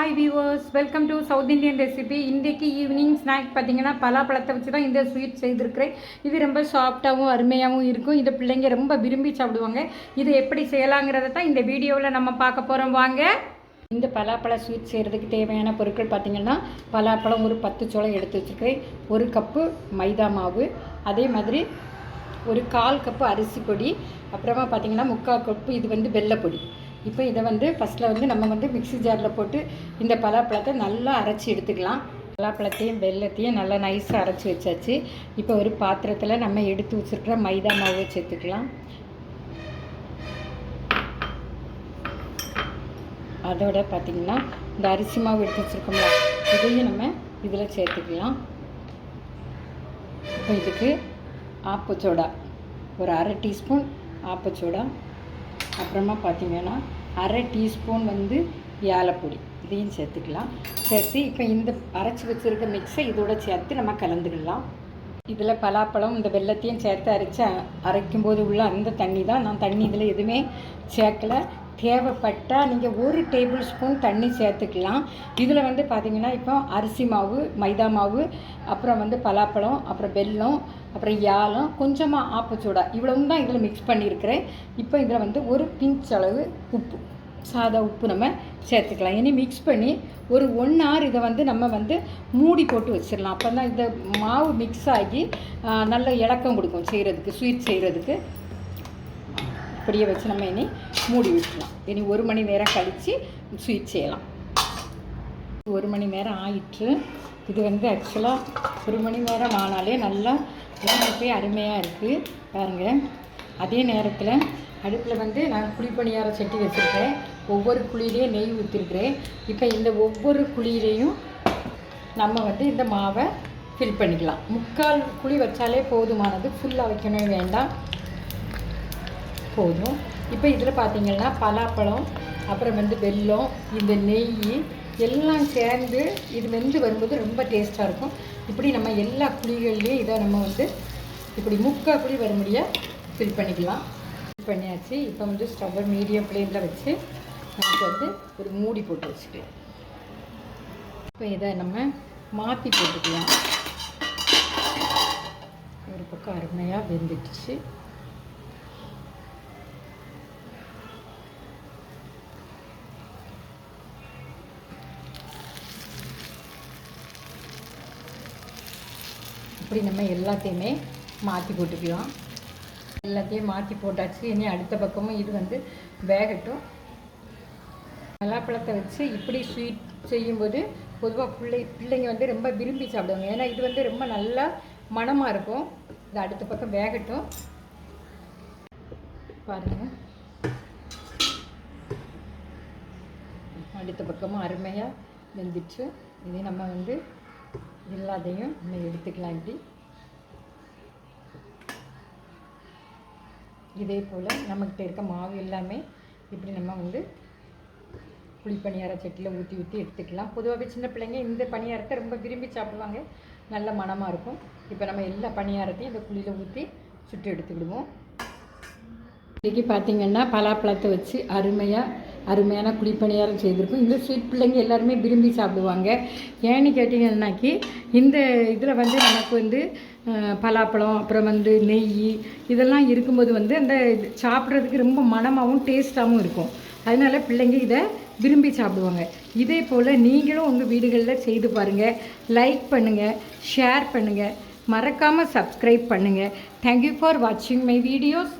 Hi viewers welcome to South Indian recipe இன்றைக்கு evening snack பார்த்தீங்கன்னா பலாப்பழத்தை வச்சு தான் இந்த ஸ்வீட் செய்திருக்கிறேன். இது ரொம்ப சாஃப்டாகவும் அருமையாகவும் இருக்கும். இதை பிள்ளைங்க ரொம்ப விரும்பி சாப்பிடுவாங்க. இது எப்படி செய்யலாங்கிறத தான் இந்த வீடியோவில் நம்ம பார்க்க போகிறோம் வாங்க. இந்த பலாப்பழ ஸ்வீட் செய்கிறதுக்கு தேவையான பொருட்கள் பார்த்திங்கன்னா பலாப்பழம் ஒரு பத்து சோளம் எடுத்து வச்சுருக்கிறேன். ஒரு கப்பு மைதா மாவு. அதே மாதிரி ஒரு கால் கப்பு அரிசி பொடி. அப்புறமா பார்த்திங்கன்னா முக்கால் கப்பு இது வந்து வெள்ளைப்பொடி. இப்போ இதை வந்து ஃபஸ்ட்டில் வந்து நம்ம வந்து மிக்ஸி ஜாரில் போட்டு இந்த பலாப்பழத்தை நல்லா அரைச்சி எடுத்துக்கலாம். பலாப்பழத்தையும் வெள்ளத்தையும் நல்லா நைஸாக அரைச்சி வச்சாச்சு. இப்போ ஒரு பாத்திரத்தில் நம்ம எடுத்து வச்சுருக்கிற மைதா மாவை சேர்த்துக்கலாம். அதோட பார்த்திங்கன்னா இந்த அரிசி மாவு எடுத்து வச்சுருக்கோம்ல இதையும் நம்ம இதில் சேர்த்துக்கலாம். இப்போ இதுக்கு ஆப்பச்சோடா ஒரு அரை டீஸ்பூன் ஆப்பச்சோடா அப்புறமா பார்த்திங்கன்னா அரை டீஸ்பூன் வந்து ஏலப்பொடி இதையும் சேர்த்துக்கலாம். சேர்த்து இப்போ இந்த அரைச்சி வச்சுருக்க மிக்ஸை இதோட சேர்த்து நம்ம கலந்துக்கலாம். இதில் பலாப்பழம் இந்த வெள்ளத்தையும் சேர்த்து அரைச்சி அரைக்கும்போது உள்ள அந்த தண்ணி தான் நான் தண்ணி இதில் எதுவுமே சேர்க்கல. தேவைப்பட்டால் நீங்கள் ஒரு டேபிள் ஸ்பூன் தண்ணி சேர்த்துக்கலாம். இதில் வந்து பார்த்திங்கன்னா இப்போ அரிசி மாவு மைதா மாவு அப்புறம் வந்து பலாப்பழம் அப்புறம் வெல்லம் அப்புறம் யாலம் கொஞ்சமாக ஆப்பச்சூடா இவ்வளவும் தான் இதில் மிக்ஸ் பண்ணியிருக்கிறேன் இப்போ இதில் வந்து ஒரு பிஞ்ச் அளவு உப்பு சாதா உப்பு நம்ம சேர்த்துக்கலாம். இனி மிக்ஸ் பண்ணி ஒரு ஒன் ஹவர் இதை வந்து நம்ம வந்து மூடி போட்டு வச்சிடலாம். அப்போ தான் இந்த மாவு மிக்ஸ் ஆகி நல்ல இலக்கம் கொடுக்கும் செய்கிறதுக்கு ஸ்வீட் செய்கிறதுக்கு இப்படியே வச்சு நம்ம இனி மூடி விட்டுலாம் இனி ஒரு மணி நேரம் கழித்து ஸ்வீட் செய்யலாம். ஒரு மணி நேரம் ஆயிற்று. இது வந்து ஆக்சுவலாக ஒரு மணி நேரம் ஆனாலே நல்லா போய் அருமையாக இருக்குது பாருங்கள் அதே நேரத்தில் அடுப்பில் வந்து நான் குழிப்பணியார சட்டி வச்சுருக்கேன் ஒவ்வொரு குழியிலையும் நெய் ஊற்றிருக்கிறேன் இப்போ இந்த ஒவ்வொரு குழியிலையும் நம்ம வந்து இந்த மாவை ஃபில் பண்ணிக்கலாம். முக்கால் குழி வச்சாலே போதுமானது. ஃபுல்லாக வைக்கணும் வேண்டாம். போதும். இப்போ இதில் பார்த்தீங்கன்னா பலாப்பழம் அப்புறம் வந்து வெல்லம் இந்த நெய் எல்லாம் சேர்ந்து இது வெந்து வரும்போது ரொம்ப டேஸ்ட்டாக இருக்கும். இப்படி நம்ம எல்லா குழிகள்லேயும் இதை நம்ம வந்து இப்படி முக்கால் குழி வர முடிய ஃபில் பண்ணிக்கலாம். ஃபில் பண்ணியாச்சு. இப்போ வந்து ஸ்டவ்வை மீடியம் ஃப்ளேமில் வச்சு நமக்கு வந்து ஒரு மூடி போட்டு வச்சுக்கலாம். இப்போ இதை நம்ம மாற்றி போட்டுக்கலாம். ஒரு பக்கம் அருமையாக வெந்துடுச்சு. இப்படி நம்ம எல்லாத்தையுமே மாற்றி போட்டுக்கலாம். எல்லாத்தையும் மாற்றி போட்டாச்சு. இனி அடுத்த பக்கமும் இது வந்து வேகட்டும். பலாப்பழத்தை வச்சு இப்படி ஸ்வீட் செய்யும்போது பொதுவாக பிள்ளை பிள்ளைங்க வந்து ரொம்ப விரும்பி சாப்பிடுவாங்க. ஏன்னா இது வந்து ரொம்ப நல்லா மணமாக இருக்கும். இது அடுத்த பக்கம் வேகட்டும். பாருங்கள் அடுத்த பக்கமும் அருமையாக வெந்துச்சு. இதே நம்ம வந்து எல்லாத்தையும் நம்ம எடுத்துக்கலாம் இப்படி. இதே போல் நம்மக்கிட்ட இருக்க மாவு எல்லாமே இப்படி நம்ம வந்து புளி பணியார சட்டியில் ஊற்றி ஊற்றி எடுத்துக்கலாம். பொதுவாகவே சின்ன பிள்ளைங்க இந்த பணியாரத்தை ரொம்ப விரும்பி சாப்பிடுவாங்க. நல்ல மணமாக இருக்கும். இப்போ நம்ம எல்லா பணியாரத்தையும் இந்த குழியில் ஊற்றி சுட்டு எடுத்துக்கிடுவோம். இன்றைக்கி பார்த்திங்கன்னா பலாப்பழத்தை வச்சு அருமையாக அருமையான குழிப்பணியாரம் செய்திருக்கோம். இந்த ஸ்வீட் பிள்ளைங்க எல்லாருமே விரும்பி சாப்பிடுவாங்க. ஏன்னு கேட்டிங்கன்னாக்கி இந்த இதில் வந்து நமக்கு வந்து பலாப்பழம் அப்புறம் வந்து நெய் இதெல்லாம் இருக்கும்போது வந்து அந்த இது சாப்பிட்றதுக்கு ரொம்ப மனமாகவும் டேஸ்ட்டாகவும் இருக்கும். அதனால பிள்ளைங்க இதை விரும்பி சாப்பிடுவாங்க. இதே போல் நீங்களும் உங்கள் வீடுகளில் செய்து பாருங்கள் லைக் பண்ணுங்கள் ஷேர் பண்ணுங்கள் மறக்காமல் சப்ஸ்கிரைப் பண்ணுங்கள் தேங்க்யூ ஃபார் வாட்சிங் மை வீடியோஸ்